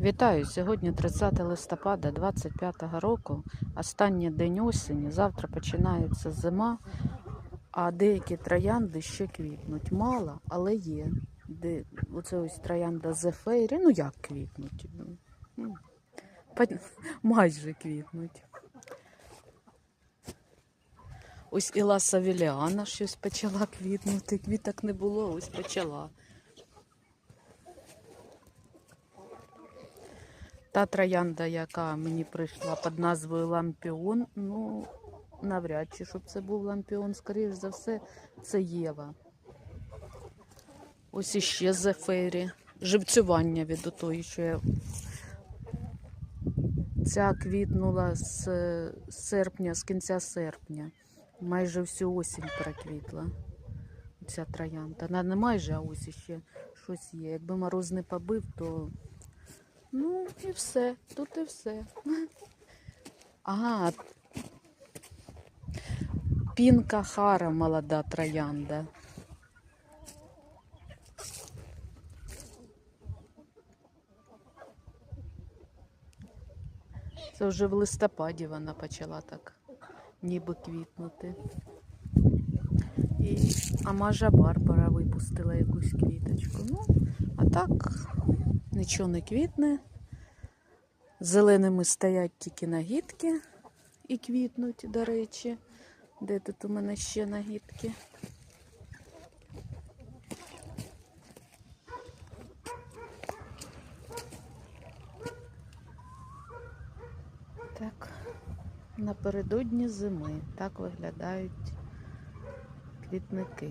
Вітаю! Сьогодні 30 листопада 25 року. Останній день осені. Завтра починається зима, а деякі троянди ще квітнуть. Мало, але є. Де, оце ось троянда Зефейрі. Ну як квітнуть? Ну, майже квітнуть. Ось Іла Савіліана щось почала квітнути. Квіток не було, ось почала. Та троянда, яка мені прийшла під назвою Лампіон, ну, навряд чи, щоб це був лампіон, скоріш за все, це Єва. Ось іще зефері. Живцювання від отої, що я. Ця квітнула з серпня, з кінця серпня. Майже всю осінь проквітла. Ця троянда. Не майже, а ось іще щось є. Якби мороз не побив, то Ну, і все. Тут і все. Ага. Пінка Хара, молода троянда. Це вже в листопаді вона почала так ніби квітнути. І Амажа Барбара випустила якусь квіточку. Ну, а так нічого не квітне. Зеленими стоять тільки нагідки і квітнуть, до речі. Де тут у мене ще нагідки? Так, напередодні зими так виглядають квітники.